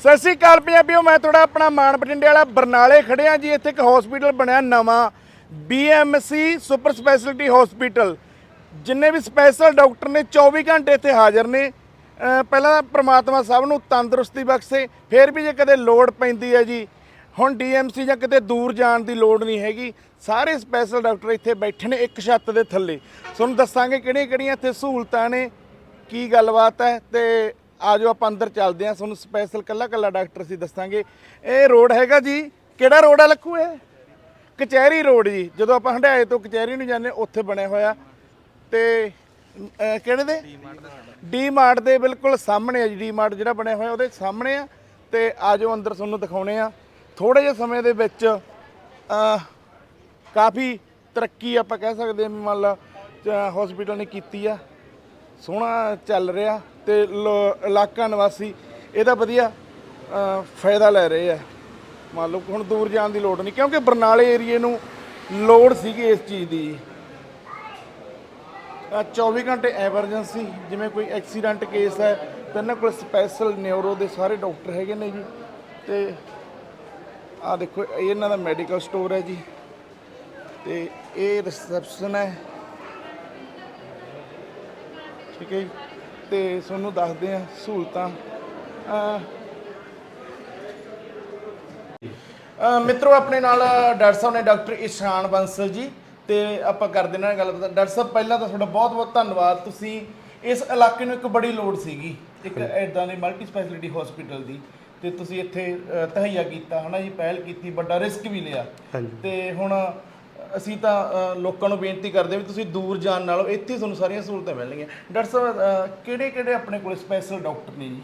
ਸਤਿ ਸ਼੍ਰੀ ਅਕਾਲ ਪੰਜਾਬੀਓ, ਮੈਂ ਤੁਹਾਡਾ ਆਪਣਾ ਮਾਨ ਬਠਿੰਡੇ ਵਾਲਾ ਬਰਨਾਲੇ ਖੜਿਆ ਜੀ। ਇੱਥੇ ਇੱਕ ਹਸਪੀਟਲ ਬਣਿਆ ਨਵਾਂ BMC ਸੁਪਰ ਸਪੈਸ਼ਲਿਟੀ ਹਸਪੀਟਲ ਜਿੰਨੇ ਵੀ ਸਪੈਸ਼ਲ ਡਾਕਟਰ ਨੇ 24 ਘੰਟੇ ਇੱਥੇ ਹਾਜ਼ਰ ਨੇ। ਪਹਿਲਾਂ ਤਾਂ ਪ੍ਰਮਾਤਮਾ ਸਭ ਨੂੰ ਤੰਦਰੁਸਤੀ ਬਖਸ਼ੇ, ਫਿਰ ਵੀ ਜੇ ਕਦੇ ਲੋੜ ਪੈਂਦੀ ਹੈ ਜੀ, ਹੁਣ ਡੀਐਮਸੀ ਜਾਂ ਕਿਤੇ ਦੂਰ ਜਾਣ ਦੀ ਲੋੜ ਨਹੀਂ ਹੈਗੀ। ਸਾਰੇ ਸਪੈਸ਼ਲ ਡਾਕਟਰ ਇੱਥੇ ਬੈਠੇ ਨੇ, ਇੱਕ ਛੱਤ ਦੇ ਥੱਲੇ। ਤੁਹਾਨੂੰ ਦੱਸਾਂਗੇ ਕਿਹੜੀਆਂ ਕਿਹੜੀਆਂ ਇੱਥੇ ਸਹੂਲਤਾਂ ਨੇ, ਕੀ ਗੱਲਬਾਤ ਹੈ ਤੇ ਆਜੋ ਆਪਾਂ ਅੰਦਰ ਚੱਲਦੇ ਹਾਂ ਤੁਹਾਨੂੰ ਸਪੈਸ਼ਲ ਕੱਲਾ ਕੱਲਾ ਡਾਕਟਰ ਸੀ ਦੱਸਾਂਗੇ। ਇਹ ਰੋਡ ਹੈਗਾ ਜੀ ਕਿਹੜਾ ਰੋਡ ਆ ਲੱਖੂ ਇਹ? ਕਚਹਿਰੀ ਰੋਡ ਜੀ ਜਦੋਂ ਆਪਾਂ ਹੰਡਾਏ ਤੋਂ ਕਚਹਿਰੀ ਨੂੰ ਜਾਂਦੇ ਉੱਥੇ ਬਣਿਆ ਹੋਇਆ। ਤੇ ਅਹ, ਕਿਹੜੇ ਦੇ? ਡੀ ਮਾਰਟ ਦੇ ਬਿਲਕੁਲ ਸਾਹਮਣੇ ਆ ਜੀ ਡੀ ਮਾਰਟ ਜਿਹੜਾ ਬਣਿਆ ਹੋਇਆ ਉਹਦੇ ਸਾਹਮਣੇ ਆ। ਤੇ ਆਜੋ ਅੰਦਰ ਤੁਹਾਨੂੰ ਦਿਖਾਉਣੇ ਆ। ਥੋੜੇ ਜਿਹੇ ਸਮੇਂ ਦੇ ਵਿੱਚ ਅਹ, ਕਾਫੀ ਤਰੱਕੀ ਆਪਾਂ ਕਹਿ ਸਕਦੇ ਹਾਂ ਵੀ ਮੰਨ ਲਾ ਹਸਪੀਟਲ ਨੇ ਕੀਤੀ ਆ। ਸੋਹਣਾ ਚੱਲ ਰਿਹਾ ਤੇ ਲੋ- ਇਲਾਕਾ ਨਿਵਾਸੀ ਇਹਦਾ ਵਧੀਆ ਫਾਇਦਾ ਲੈ ਰਹੇ ਆ। ਮੰਨ ਲਓ ਹੁਣ ਦੂਰ ਜਾਣ ਦੀ ਲੋੜ ਨਹੀਂ ਕਿਉਂਕਿ ਬਰਨਾਲੇ ਏਰੀਏ ਨੂੰ ਲੋੜ ਸੀਗੀ ਇਸ ਚੀਜ਼ ਦੀ। ਅ, 24 ਘੰਟੇ ਐਮਰਜੈਂਸੀ ਜਿਵੇਂ ਕੋਈ ਐਕਸੀਡੈਂਟ ਕੇਸ ਹੈ ਤਾਂ ਇਹਨਾਂ ਕੋਲ ਸਪੈਸ਼ਲ ਨਿਊਰੋ ਦੇ ਸਾਰੇ ਡਾਕਟਰ ਹੈਗੇ ਨੇ ਜੀ। ਤੇ ਆ ਦੇਖੋ ਇਹ ਇਹਨਾਂ ਦਾ ਮੈਡੀਕਲ ਸਟੋਰ ਹੈ ਜੀ। ਤੇ ਇਹ ਰਿਸੈਪਸ਼ਨ ਹੈ। ਠੀਕ ਹੈ ਜੀ। ਤੇ ਤੁਹਾਨੂੰ ਦੱਸਦੇ ਆ ਸਹੂਲਤਾਂ। ਮਿੱਤਰੋ ਆਪਣੇ ਨਾਲ ਡਾਕਟਰ ਸਾਹਿਬ ਨੇ ਡਾਕਟਰ ਇਸ਼ਾਨ ਬੰਸਲ ਜੀ ਤੇ ਆਪਾਂ ਕਰਦੇ ਨਾਲ ਗੱਲ ਡਾਕਟਰ ਸਾਹਿਬ ਪਹਿਲਾਂ ਤਾਂ ਤੁਹਾਡਾ ਬਹੁਤ ਬਹੁਤ ਧੰਨਵਾਦ। ਤੁਸੀਂ ਇਸ ਇਲਾਕੇ ਨੂੰ ਇੱਕ ਬੜੀ ਲੋੜ ਸੀਗੀ ਇੱਕ ਐਦਾਂ ਦੇ ਮਲਟੀ ਸਪੈਸ਼ਲਿਟੀ ਹਸਪੀਟਲ ਦੀ ਤੇ ਤੁਸੀਂ ਇੱਥੇ ਤਹਈਆ ਕੀਤਾ ਹਨਾ ਜੀ ਪਹਿਲ ਕੀਤੀ ਵੱਡਾ ਰਿਸਕ ਵੀ ਲਿਆ। ਤੇ ਹੁਣ ਅਸੀਂ ਤਾਂ ਅ, ਲੋਕਾਂ ਨੂੰ ਬੇਨਤੀ ਕਰਦੇ ਹਾਂ ਵੀ ਤੁਸੀਂ ਦੂਰ ਜਾਣ ਨਾਲੋਂ ਇੱਥੇ ਹੀ ਤੁਹਾਨੂੰ ਸਾਰੀਆਂ ਸਹੂਲਤਾਂ ਮਿਲਣਗੀਆਂ। ਡਾਕਟਰ ਸਾਹਿਬ ਕਿਹੜੇ ਕਿਹੜੇ ਆਪਣੇ ਕੋਲ ਸਪੈਸ਼ਲ ਡਾਕਟਰ ਨੇ ਜੀ?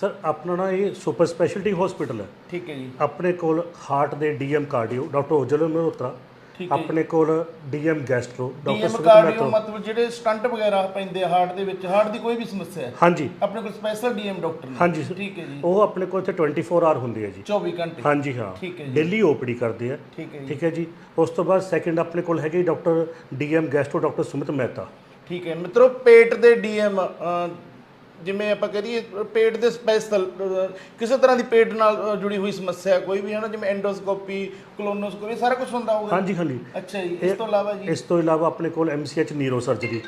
ਸਰ ਆਪਣਾ ਨਾ ਇਹ ਸੁਪਰ ਸਪੈਸ਼ਲਿਟੀ ਹਸਪੀਟਲ ਹੈ। ਠੀਕ ਹੈ ਜੀ। ਆਪਣੇ ਕੋਲ ਹਾਰਟ ਦੇ DM cardio doctor Ujjal Malhotra ਠੀਕ ਹੈ ਆਪਣੇ ਕੋਲ DM gastro doctor DM cardio ਮਤਲਬ ਜਿਹੜੇ ਸਟੰਟ ਵਗੈਰਾ ਪੈਂਦੇ ਆ ਹਾਰਟ ਦੇ ਵਿੱਚ ਹਾਰਟ ਦੀ ਕੋਈ ਵੀ ਸਮੱਸਿਆ ਹੈ ਹਾਂਜੀ। ਆਪਣੇ ਕੋਲ ਸਪੈਸ਼ਲ ਡੀਐਮ ਡਾਕਟਰ ਨੇ। ਹਾਂਜੀ ਸਰ। ਠੀਕ ਹੈ ਜੀ। ਉਹ ਆਪਣੇ ਕੋਲ ਇੱਥੇ 24 ਆਵਰ ਹੁੰਦੇ ਆ ਜੀ। 24 ਘੰਟੇ। ਹਾਂਜੀ ਹਾਂ। ਠੀਕ ਹੈ ਜੀ। ਡੇਲੀ ਓਪੀਡੀ ਕਰਦੇ ਆ। ਠੀਕ ਹੈ ਜੀ। ਠੀਕ ਹੈ ਜੀ। ਉਸ ਤੋਂ ਬਾਅਦ ਸੈਕਿੰਡ ਆਪਣੇ ਕੋਲ ਹੈਗੇ doctor DM gastro doctor Sumit Mehta. ਠੀਕ ਹੈ। ਮਿੱਤਰੋ ਪੇਟ ਦੇ ਡੀਐਮ ਜਿਵੇਂ ਆਪਾਂ ਕਰੀਏ ਪੇਟ ਦੇ ਸਪੈਸ਼ਲ ਕਿਸੇ ਤਰ੍ਹਾਂ ਦੀ ਪੇਟ ਨਾਲ ਜੁੜੀ ਹੋਈ ਸਮੱਸਿਆ ਕੋਈ ਵੀ ਹੈ ਨਾ ਜਿਵੇਂ ਐਂਡੋਸਕੋਪੀ ਕੋਲੋਨੋਸਕੋਪੀ ਸਾਰਾ ਕੁਝ ਹੁੰਦਾ ਹੋਊਗਾ। ਹਾਂਜੀ ਹਾਂਜੀ। ਅੱਛਾ ਜੀ ਇਸ ਤੋਂ ਇਲਾਵਾ ਜੀ? ਇਸ ਤੋਂ ਇਲਾਵਾ ਆਪਣੇ ਕੋਲ ਐਮਸੀਐਚ ਨੀਰੋ ਸਰਜਰੀ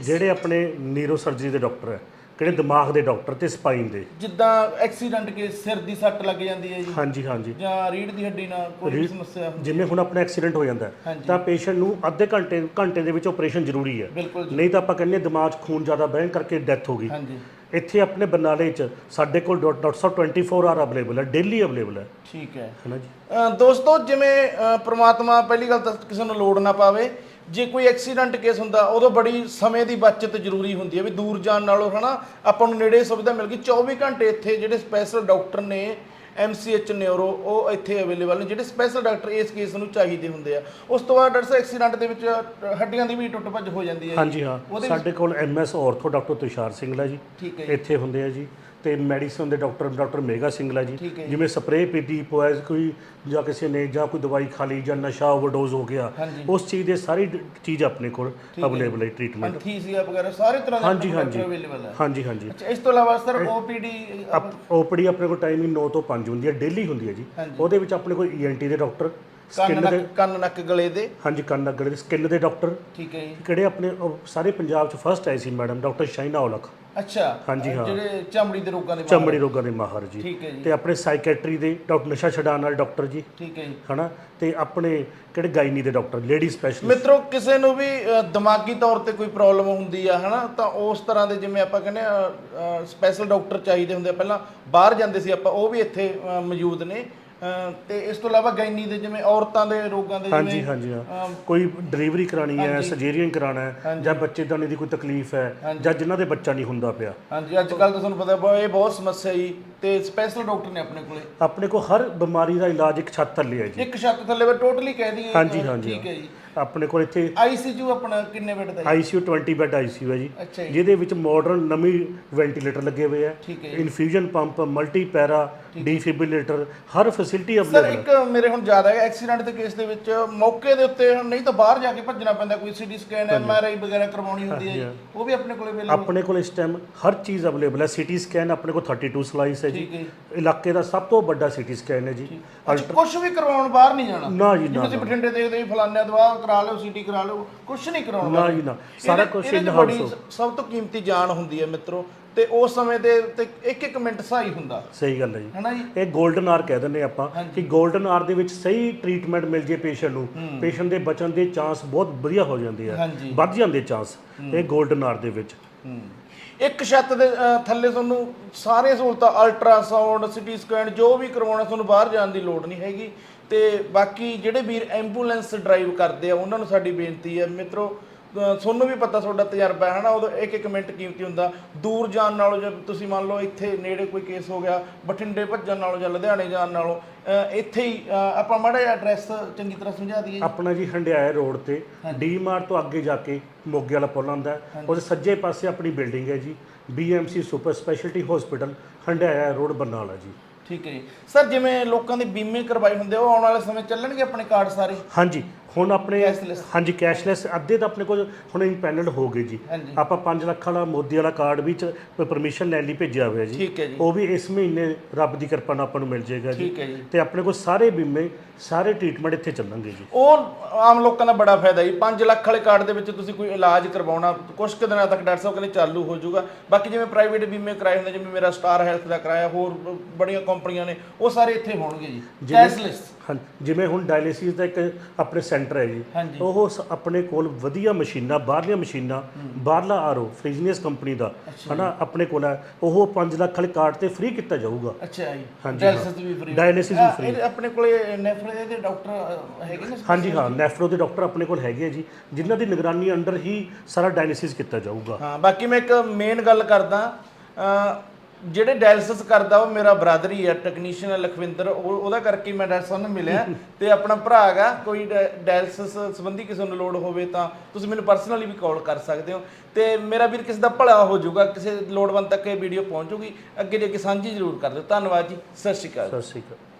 ਜਿਹੜੇ ਆਪਣੇ ਨੀਰੋ ਸਰਜਰੀ ਦੇ ਡਾਕਟਰ ਹੈ। ਕਿਹੜੇ ਦਿਮਾਗ ਦੇ ਡਾਕਟਰ ਤੇ ਸਪਾਈਨ ਦੇ? ਜਿੱਦਾਂ ਐਕਸੀਡੈਂਟ ਕੇ ਸਿਰ ਦੀ ਸੱਟ ਲੱਗ ਜਾਂਦੀ ਹੈ ਜੀ। ਹਾਂਜੀ ਹਾਂਜੀ। ਜਾਂ ਰੀੜ ਦੀ ਹੱਡੀ ਨਾਲ ਕੋਈ ਵੀ ਸਮੱਸਿਆ ਹੁੰਦੀ ਜਿਵੇਂ ਹੁਣ ਆਪਣਾ ਐਕਸੀਡੈਂਟ ਹੋ ਜਾਂਦਾ ਹੈ, ਹਾਂਜੀ। ਤਾਂ ਪੇਸ਼ੈਂਟ ਨੂੰ ਅੱਧੇ ਘੰਟੇ ਘੰਟੇ ਦੇ ਵਿੱਚ ਆਪਰੇਸ਼ਨ ਜ਼ਰੂਰੀ ਹੈ। ਬਿਲਕੁਲ ਜੀ। ਨਹੀਂ ਤਾਂ ਆਪਾਂ ਕਹਿੰਦੇ ਹਾਂ ਦਿਮਾਗ 'ਚ ਖੂਨ ਜ਼ਿਆਦਾ ਬਹਿਣ ਕਰਕੇ ਡੈਥ ਹੋ ਗਈ। ਹਾਂਜੀ। ਇੱਥੇ ਆਪਣੇ ਬਰਨਾਲੇ 'ਚ ਸਾਡੇ ਕੋਲ ਡਾ- ਡਾਕਟਰ ਸਾਹਿਬ 24 ਆਵਰ ਅਵੇਲੇਬਲ ਹੈ ਡੇਲੀ ਅਵੇਲੇਬਲ ਹੈ। ਠੀਕ ਹੈ। ਹੈ ਨਾ ਜੀ? ਅ, ਦੋਸਤੋ ਜਿਵੇਂ ਅ, ਪ੍ਰਮਾਤਮਾ ਪਹਿਲੀ ਗੱਲ ਤਾਂ ਕਿਸੇ ਨੂੰ ਲੋੜ ਨਾ ਪਾਵੇ ਜੇ ਕੋਈ ਐਕਸੀਡੈਂਟ ਕੇਸ ਹੁੰਦਾ ਉਦੋਂ ਬੜੀ ਸਮੇਂ ਦੀ ਬਚਤ ਜ਼ਰੂਰੀ ਹੁੰਦੀ ਹੈ ਵੀ ਦੂਰ ਜਾਣ ਨਾਲੋਂ ਹਨਾ? ਆਪਾਂ ਨੂੰ ਨੇੜੇ ਸੁਵਿਧਾ ਮਿਲ ਗਈ। 24 ਘੰਟੇ ਇੱਥੇ ਜਿਹੜੇ ਸਪੈਸ਼ਲ ਡਾਕਟਰ ਨੇ ਐਮਸੀਐਚ ਨਿਊਰੋ ਉਹ ਇੱਥੇ ਅਵੇਲੇਬਲ ਨੇ ਜਿਹੜੇ ਸਪੈਸ਼ਲ ਡਾਕਟਰ ਇਸ ਕੇਸ ਨੂੰ ਚਾਹੀਦੇ ਹੁੰਦੇ ਆ। ਉਸ ਤੋਂ ਬਾਅਦ ਡਾਕਟਰ ਸਾਹਿਬ ਐਕਸੀਡੈਂਟ ਦੇ ਵਿੱਚ ਹੱਡੀਆਂ ਦੀ ਵੀ ਟੁੱਟ ਭੱਜ ਹੋ ਜਾਂਦੀ ਹੈ ਜੀ। ਹਾਂਜੀ ਹਾਂ। ਉਹਦੇ ਸਾਡੇ ਕੋਲ MS ortho doctor Tushar Singla ji. ਠੀਕ ਹੈ ਜੀ। ਇੱਥੇ ਹੁੰਦੇ ਆ ਜੀ। ਤੇ ਮੈਡੀਸਨ ਦੇ ਡਾਕਟਰ ਡਾਕਟਰ ਮੇਗਾ ਸਿੰਘਲਾ ਜੀ ਠੀਕ ਹੈ ਜੀ। ਜਿਵੇਂ ਸਪਰੇਅ ਪੀਤੀ ਪੋਇਜ਼ ਕੋਈ ਜਾਂ ਕਿਸੇ ਨੇ ਜਾਂ ਕੋਈ ਦਵਾਈ ਖਾ ਲਈ ਜਾਂ ਨਸ਼ਾ ਓਵਰਡੋਜ਼ ਹੋ ਗਿਆ ਹਾਂਜੀ। ਉਸ ਚੀਜ਼ ਦੇ ਸਾਰੀ ਡ- ਚੀਜ਼ ਆਪਣੇ ਕੋਲ ਅਵੇਲੇਬਲ ਹੈ ਟ੍ਰੀਟਮੈਂਟ ਅਨਥੀਸੀਆ ਵਗੈਰਾ ਸਾਰੇ ਤਰ੍ਹਾਂ ਦੇ ਹਾਂਜੀ, ਹਾਂਜੀ। ਅਵੇਲੇਬਲ ਹੈ ਹਾਂਜੀ ਹਾਂਜੀ ਅੱਛਾ ਇਸ ਤੋਂ ਇਲਾਵਾ ਸਰ ਓਪੀਡੀ ਓਪੀਡੀ ਆਪਣੇ ਕੋਲ ਟਾਈਮਿੰਗ 9 ਤੋਂ 5 ਹੁੰਦੀ ਹੈ ਡੇਲੀ ਹੁੰਦੀ ਹੈ ਜੀ ਹਾਂਜੀ। ਉਹਦੇ ਵਿੱਚ ਆਪਣੇ ਕੋਲ ਈਐਨਟੀ ਦੇ ਡਾਕਟਰ ਕੰਨ ਸਕਿਨ ਦੇ ਨੱਕ ਕੰਨ ਨੱਕ ਗਲੇ ਦੇ। ਹਾਂਜੀ ਕੰਨ ਅਗਲੇ ਦੇ। ਸਕਿਨ ਦੇ ਡਾਕਟਰ ਠੀਕ ਹੈ ਜੀ। ਕਿਹੜੇ ਆਪਣੇ ਉਹ ਸਾਰੇ ਪੰਜਾਬ 'ਚ ਫਸਟ ਆਏ ਸੀ ਮੈਡਮ ਡਾਕਟਰ ਸ਼ਾਈਨਾ ਔਲਖ। ਅੱਛਾ। ਹਾਂਜੀ, ਹਾਂ। ਜਿਹੜੇ ਚਮੜੀ ਦੇ ਰੋਗਾਂ ਦੇ ਮਾਹਰ। ਚਮੜੀ ਰੋਗਾਂ ਦੇ ਮਾਹਰ ਜੀ। ਠੀਕ ਹੈ ਜੀ। ਤੇ ਆਪਣੇ ਸਾਈਕੈਟਰੀ ਦੇ ਡਾਕਟਰ ਨਸ਼ਾ ਛਡਾਉਣ ਵਾਲੇ ਡਾਕਟਰ ਜੀ। ਠੀਕ ਹੈ ਜੀ। ਹਨਾ? ਤੇ ਆਪਣੇ ਕਿਹੜੇ ਗਾਇਨੀ ਦੇ ਡਾਕਟਰ ਲੇਡੀ ਸਪੈਸ਼ਲਿਸਟ ਮਿੱਤਰੋ ਕਿਸੇ ਨੂੰ ਵੀ ਅ, ਦਿਮਾਗੀ ਤੌਰ ਤੇ ਕੋਈ ਪ੍ਰੋਬਲਮ ਹੁੰਦੀ ਆ ਹਨਾ? ਤਾਂ ਉਸ ਤਰ੍ਹਾਂ ਦੇ ਜਿਵੇਂ ਆਪਾਂ ਕਹਿੰਦੇ ਆ ਸਪੈਸ਼ਲ ਡਾਕਟਰ ਚਾਹੀਦੇ ਹੁੰਦੇ ਆ। ਪਹਿਲਾਂ ਬਾਹਰ ਜਾਂਦੇ ਸੀ ਆਪਾਂ ਉਹ ਵੀ ਇੱਥੇ ਅ, ਮੌਜੂਦ ਨੇ। ਤੇ ਇਸ ਤੋਂ ਇਲਾਵਾ ਗੈਨੀ ਦੇ ਜਿਵੇਂ ਔਰਤਾਂ ਦੇ ਰੋਗਾਂ ਦੇ ਹਾਂਜੀ ਜਿਵੇਂ ਹਾਂਜੀ ਹਾਂ। ਕੋਈ ਡਿਲੀਵਰੀ ਕਰਾਣੀ ਹੈ ਸਰਜਰੀਆਂ ਕਰਾਣਾ ਹੈ ਜਾਂ ਬੱਚੇ ਦਾਣੇ ਦੀ ਕੋਈ ਤਕਲੀਫ ਹੈ ਜਾਂ ਜਿਨ੍ਹਾਂ ਦੇ ਬੱਚਾ ਨਹੀਂ ਹੁੰਦਾ ਪਿਆ। ਹਾਂਜੀ ਅੱਜ ਕੱਲ ਤਾਂ ਤੁਹਾਨੂੰ ਪਤਾ ਬ- ਇਹ ਬਹੁਤ ਸਮੱਸਿਆ ਜੀ। ਤੇ ਸਪੈਸ਼ਲ ਡਾਕਟਰ ਨੇ ਆਪਣੇ ਕੋਲੇ? ਆਪਣੇ ਕੋਲ ਹਰ ਬਿਮਾਰੀ ਦਾ ਇਲਾਜ ਇੱਕ ਛੱਤ ਥੱਲੇ ਹੈ ਜੀ। ਇੱਕ ਛੱਤ ਥੱਲੇ ਵੇ ਟੋਟਲੀ ਕਹਿ ਦਈਏ ਹਾਂਜੀ, ਹਾਂਜੀ, ਠੀਕ ਹੈ ਜੀ। ਆਪਣੇ ਕੋਲ ਇੱਥੇ ਆਈਸੀਯੂ ਆਪਣਾ ਕਿੰਨੇ ਬੈੱਡ ਦਾ ਜੀ? ਆਈਸੀਯੂ 20 ਬੈੱਡ ਆਈਸੀਯੂ ਹੈ ਜੀ। ਅੱਛਾ ਜੀ। ਜਿਹਦੇ ਵਿੱਚ ਮਾਡਰਨ ਨਵੀਂ ਵੈਂਟੀਲੇਟਰ ਲੱਗੇ ਹੋਏ ਆ। ਠੀਕ ਹੈ infusion pump multi para defibrillator ਹਰ ਫੈਸਿਲਿਟੀ ਸਰ ਅਵੇਲੇਬਲ ਇੱਕ ਮੇਰੇ ਹੁਣ ਜ਼ਿਆਦਾ ਹੈ ਐਕਸੀਡੈਂਟ ਦੇ ਕੇਸ ਦੇ ਵਿੱਚ ਮੌਕੇ ਦੇ ਉੱਤੇ ਹੁਣ ਨਹੀਂ ਤਾਂ ਬਾਹਰ ਜਾ ਕੇ ਭੱਜਣਾ ਪੈਂਦਾ ਕੋਈ ਸੀਟੀ ਸਕੈਨ ਐਮਆਰਆਈ ਵਗੈਰਾ ਕਰਵਾਉਣੀ ਹੁੰਦੀ ਹੈ ਜੀ। ਉਹ ਵੀ ਆਪਣੇ ਕੋਲੇ ਅਵੇਲੇਬਲ ਆਪਣੇ ਕੋਲ ਇਸ ਟਾਈਮ ਹਰ ਚੀਜ਼ ਅਵੇਲੇਬਲ ਹੈ। ਸਿਟੀ ਸਕੈਨ ਆਪਣੇ ਕੋਲ 32 ਸਲਾਈਸ ਹੈ ਹੈ ਜੀ। ਇਲਾਕੇ ਦਾ ਸਭ ਤੋਂ ਵੱਡਾ ਸਿਟੀ ਸਕੈਨ ਹੈ ਜੀ। ਕੁਝ ਵੀ ਕਰਵਾਉਣ ਬਾਹਰ ਨਹੀਂ ਜਾਣਾ? ਜੀ, ਤੁਸੀਂ ਨਾ। ਦੇਖਦੇ ਹੋ ਫਲਾਨਿਆਂ ਦਵਾ ਕਰਾ ਲਓ ਸੀਟੀ ਕਰਾ ਲਓ ਕੁਝ ਨਹੀਂ ਕਰਾਉਣਾ ਨਾ ਜੀ, ਨਾ। ਸਾਰਾ ਕੁਛ in house ਹੋ। ਸਭ ਤੋਂ ਕੀਮਤੀ ਜਾਨ ਹੁੰਦੀ ਹੈ ਮਿੱਤਰੋ। ਤੇ ਉਸ ਸਮੇਂ ਦੇ ਉੱਤੇ ਇੱਕ ਇੱਕ ਮਿੰਟ ਸਹਾਈ ਹੁੰਦਾ। ਸਹੀ ਗੱਲ ਹੈ ਜੀ। ਹੈਨਾ ਜੀ? ਇਹ 골ਡਨ ਆਰ ਕਹਿ ਦਿੰਦੇ ਆਪਾਂ ਕਿ 골ਡਨ ਆਰ ਦੇ ਵਿੱਚ ਸਹੀ ਟ੍ਰੀਟਮੈਂਟ ਮਿਲ ਜੇ ਪੇਸ਼ੈਂਟ ਨੂੰ। ਪੇਸ਼ੈਂਟ ਦੇ ਬਚਣ ਦੇ ਚਾਂਸ ਬਹੁਤ ਵਧੀਆ ਹੋ ਜਾਂਦੇ ਆ। ਵੱਧ ਜਾਂਦੇ ਚਾਂਸ ਇਹ 골ਡਨ ਆਰ ਦੇ ਵਿੱਚ। ਇੱਕ ਛੱਤ ਦੇ ਅ, ਥੱਲੇ ਤੁਹਾਨੂੰ ਸਾਰੇ ਸਹੂਲਤਾਂ ਅਲਟਰਾਸਾਊਂਡ ਸਿਟੀ ਸਕੈਨ ਜੋ ਵੀ ਕਰਵਾਉਣਾ ਤੁਹਾਨੂੰ ਬਾਹਰ ਜਾਣ ਦੀ ਲੋੜ ਨਹੀਂ ਹੈਗੀ। ਤੇ ਬਾਕੀ ਜਿਹੜੇ ਵੀਰ ਐਂਬੂਲੈਂਸ ਡਰਾਈਵ ਕਰਦੇ ਆ ਉਹਨਾਂ ਨੂੰ ਸਾਡੀ ਬੇਨਤੀ ਹੈ ਮਿੱਤਰੋ ਤੁਹਾਨੂੰ ਵੀ ਪਤਾ ਤੁਹਾਡਾ ਤਜਰਬਾ ਹੈ ਹਨਾ ਉਦੋਂ ਇੱਕ ਇੱਕ ਮਿੰਟ ਕੀਮਤੀ ਹੁੰਦਾ। ਦੂਰ ਜਾਣ ਨਾਲੋਂ ਜੇ ਤੁਸੀਂ ਮੰਨ ਲਓ ਇੱਥੇ ਨੇੜੇ ਕੋਈ ਕੇਸ ਹੋ ਗਿਆ ਬਠਿੰਡੇ ਭੱਜਣ ਨਾਲੋਂ ਜਾਂ ਲੁਧਿਆਣੇ ਜਾਣ ਨਾਲੋਂ ਇੱਥੇ ਹੀ ਆਪਾਂ ਮਾੜਾ ਜਿਹਾ ਐਡਰੈਸ ਚੰਗੀ ਤਰ੍ਹਾਂ ਸਮਝਾ ਦਈਏ ਆਪਣਾ ਜੀ ਹੰਡਿਆਏ ਰੋਡ ਤੇ ਡੀ ਮਾਰਟ ਤੋਂ ਅੱਗੇ ਜਾ ਕੇ ਮੋਗੇ ਵਾਲਾ ਪੁਲ ਆਉਂਦਾ ਉਹਦੇ ਸੱਜੇ ਪਾਸੇ ਆਪਣੀ ਬਿਲਡਿੰਗ ਹੈ ਜੀ BMC super speciality hospital Handiaya road Barnala ji. ਠੀਕ ਹੈ ਜੀ। ਸਰ ਜਿਵੇਂ ਲੋਕਾਂ ਦੇ ਬੀਮੇ ਕਰਵਾਏ ਹੁੰਦੇ ਉਹ ਆਉਣ ਵਾਲੇ ਸਮੇਂ ਚੱਲਣਗੇ ਆਪਣੇ ਕਾਰਡ ਸਾਰੇ? ਹਾਂਜੀ। ਹੁਣ ਆਪਣੇ Cashless। ਹਾਂਜੀ ਕੈਸ਼ਲੈਸ ਅੱਧੇ ਤਾਂ ਆਪਣੇ ਕੋਲ ਹੁਣ ਇੰਪੈਨਲਡ ਹੋ ਗਏ ਜੀ। ਹਾਂਜੀ। ਆਪਾਂ 5 ਲੱਖ ਵਾਲਾ ਮੋਦੀ ਵਾਲਾ ਕਾਰਡ ਵੀ ਚ ਪਰਮਿਸ਼ਨ ਲੈਣ ਲਈ ਭੇਜਿਆ ਹੋਇਆ ਜੀ। ਠੀਕ ਹੈ ਜੀ। ਉਹ ਵੀ ਇਸ ਮਹੀਨੇ ਰੱਬ ਦੀ ਕਿਰਪਾ ਨਾਲ ਆਪਾਂ ਨੂੰ ਮਿਲ ਜਾਏਗਾ ਜੀ। ਠੀਕ ਹੈ ਜੀ। ਤੇ ਆਪਣੇ ਕੋਲ ਸਾਰੇ ਬੀਮੇ ਸਾਰੇ ਟ੍ਰੀਟਮੈਂਟ ਇੱਥੇ ਚੱਲਣਗੇ ਜੀ। ਉਹ ਆਮ ਲੋਕਾਂ ਦਾ ਬੜਾ ਫਾਇਦਾ ਜੀ। 5 ਲੱਖ ਵਾਲੇ ਕਾਰਡ ਦੇ ਵਿੱਚ ਤੁਸੀਂ ਕੋਈ ਇਲਾਜ ਕਰਵਾਉਣਾ ਕੁਝ ਕੁ ਦਿਨਾਂ ਤੱਕ ਡਾਕਟਰ ਸਾਹਿਬ ਕਹਿੰਦੇ ਚਾਲੂ ਹੋ ਜਾਊਗਾ। ਬਾਕੀ ਜਿਵੇਂ ਪ੍ਰਾਈਵੇਟ ਬੀਮੇ ਕਰਾਏ ਹੁੰਦੇ ਜਿਵੇਂ ਮੇਰਾ ਸਟਾਰ ਹੈਲਥ ਦਾ ਕਰਾਇਆ ਹੋਰ ਬ- ਬੜੀਆਂ ਕੰਪਨੀਆਂ ਨੇ ਉਹ ਸਾਰੇ ਇੱਥੇ ਹੋਣਗੇ ਜੀ। ਕੈਸ਼ਲੈਸ ਹਾਂ ਜਿਵੇਂ ਹੁਣ ਡਾਇਲਿਸਿਸ ਦਾ ਇੱਕ ਆਪਣੇ ਸੈਂਟਰ ਹੈ ਜੀ। ਹਾਂਜੀ। ਉਹ ਸ- ਆਪਣੇ ਕੋਲ ਵਧੀਆ ਮਸ਼ੀਨਾਂ ਬਾਹਰਲੀਆਂ ਮਸ਼ੀਨਾਂ ਬਾਹਰਲਾ ਆਰਓ ਫ੍ਰੀਜ਼ਨੀਅਸ ਕੰਪਨੀ ਦਾ ਹਨਾ ਆਪਣੇ ਕੋਲ ਹੈ। ਉਹ 5 ਲੱਖ ਵਾਲੇ ਕਾਰਡ ਤੇ ਫ੍ਰੀ ਕੀਤਾ ਜਾਊਗਾ। ਅੱਛਾ ਜੀ। ਹਾਂਜੀ, ਹਾਂ। ਡਾਇਲਿਸਿਸ ਵੀ ਫ੍ਰੀ ਵੀ free। ਆਪਣੇ ਕੋਲੇ ਨੈਫਰੇ ਦੇ ਡਾਕਟਰ ਹੈਗੇ ਨੇ? ਹਾਂਜੀ ਹਾਂ। ਨੈਫਰੋ ਦੇ ਡਾਕਟਰ ਆਪਣੇ ਕੋਲ ਹੈਗੇ ਆ ਜੀ। ਜਿਨ੍ਹਾਂ ਦੀ ਨਿਗਰਾਨੀ ਅੰਡਰ ਹੀ ਸਾਰਾ ਡਾਇਲਿਸਿਸ ਕੀਤਾ ਜਾਊਗਾ। ਹਾਂ ਬਾਕੀ ਮੈਂ ਇੱਕ ਮੇਨ ਗੱਲ ਕਰਦਾ ਅ, ਜਿਹੜੇ ਡਾਇਲਿਸਿਸ ਕਰਦਾ ਉਹ ਮੇਰਾ ਬ੍ਰਦਰ ਹੀ ਹੈ ਟੈਕਨੀਸ਼ੀਅਨ ਲਖਵਿੰਦਰ। ਉਹ ਉਹਦਾ ਕਰਕੇ ਮੈਂ ਡਾਕਟਰ ਸਾਹਿਬ ਨੂੰ ਮਿਲਿਆ। ਤੇ ਆਪਣਾ ਭਰਾ ਹੈਗਾ ਕੋਈ ਡਾਇਲਿਸਿਸ ਸੰਬੰਧੀ ਕਿਸੇ ਨੂੰ ਲੋੜ ਹੋਵੇ ਤਾਂ ਤੁਸੀਂ ਮੈਨੂੰ ਪਰਸਨਲੀ ਵੀ ਕਾਲ ਕਰ ਸਕਦੇ ਹੋ। ਤੇ ਮੇਰਾ ਵੀਰ ਕਿਸੇ ਦਾ ਭਲਾ ਹੋ ਜਾਊਗਾ ਕਿਸੇ ਲੋੜਵੰਦ ਤੱਕ ਇਹ ਵੀਡੀਓ ਪਹੁੰਚੂਗੀ ਅੱਗੇ ਜੇ ਕਿ ਸਾਂਝੀ ਜ਼ਰੂਰ ਕਰ ਦਿਓ। ਧੰਨਵਾਦ ਜੀ। ਸਤਿ ਸ਼੍ਰੀ ਅਕਾਲ। ਸਤਿ ਸ਼੍ਰੀ ਅਕਾਲ।